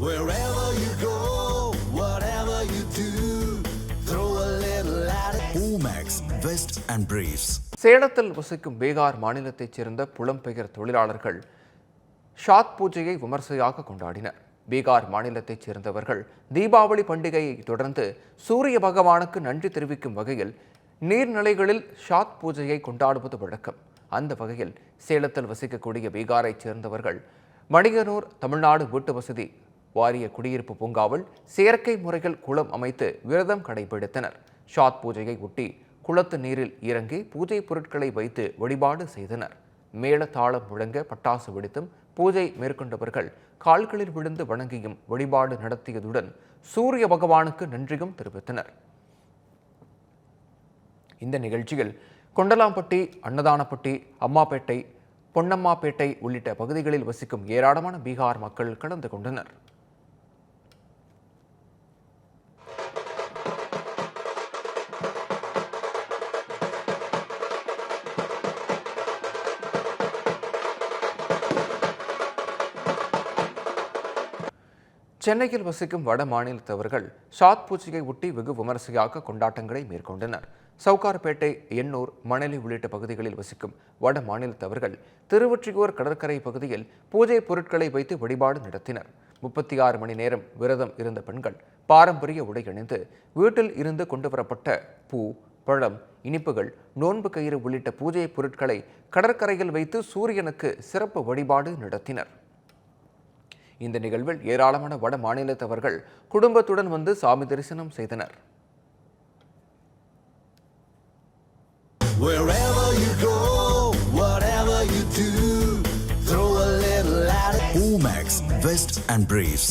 Wherever you go, whatever you do, throw a little at it. Omax, Vest and Briefs. சேலத்தில் வசிக்கும் பீகார் மாநிலத்தைச் சேர்ந்த புலம்பெயர் தொழிலாளர்கள் ஷாத் பூஜையை விமர்சையாக கொண்டாடினர் பீகார் மாநிலத்தைச் சேர்ந்தவர்கள் தீபாவளி பண்டிகையை தொடர்ந்து சூரிய பகவானுக்கு நன்றி தெரிவிக்கும் வகையில் நீர்நிலைகளில் ஷாத் பூஜையை கொண்டாடுவது வழக்கம் அந்த வகையில் சேலத்தில் வசிக்கக்கூடிய பீகாரைச் சேர்ந்தவர்கள் மணிகனூர் தமிழ்நாடு வீட்டு வசதி வாரிய குடியிருப்பு பூங்காவில் செயற்கை முறைகள் குளம் அமைத்து விரதம் கடைபிடித்தனர். ஷாத் பூஜையை ஒட்டி குளத்து நீரில் இறங்கி பூஜை பொருட்களை வைத்து வழிபாடு செய்தனர். மேள தாளம் முழங்க பட்டாசு வெடித்தும் பூஜை மேற்கொண்டவர்கள் கால்களில் விழுந்து வணங்கியும் வழிபாடு நடத்தியதுடன் சூரிய பகவானுக்கு நன்றியும் தெரிவித்தனர். இந்த நிகழ்ச்சியில் கொண்டலாம்பட்டி அன்னதானப்பட்டி அம்மாப்பேட்டை பொன்னம்மாப்பேட்டை உள்ளிட்ட பகுதிகளில் வசிக்கும் ஏராளமான பீகார் மக்கள் கலந்து கொண்டனர். சென்னையில் வசிக்கும் வட மாநிலத்தவர்கள் ஷாத் பூச்சியை ஒட்டி வெகு விமரிசையாக கொண்டாட்டங்களை மேற்கொண்டனர். சவுகார்பேட்டை எண்ணூர் மணலி உள்ளிட்ட பகுதிகளில் வசிக்கும் வட மாநிலத்தவர்கள் திருவொற்றியூர் கடற்கரை பகுதியில் பூஜை பொருட்களை வைத்து வழிபாடு நடத்தினர். முப்பத்தி ஆறு மணி நேரம் விரதம் இருந்த பெண்கள் பாரம்பரிய உடை அணிந்து வீட்டில் இருந்து கொண்டு வரப்பட்ட பூ பழம் இனிப்புகள் நோன்பு கயிறு உள்ளிட்ட பூஜை பொருட்களை கடற்கரையில் வைத்து சூரியனுக்கு சிறப்பு வழிபாடு நடத்தினர். இந்த நிகழ்வில் ஏராளமான வட மாநிலத்தவர்கள் குடும்பத்துடன் வந்து சாமி தரிசனம் செய்தனர். Omax, Vest and Briefs.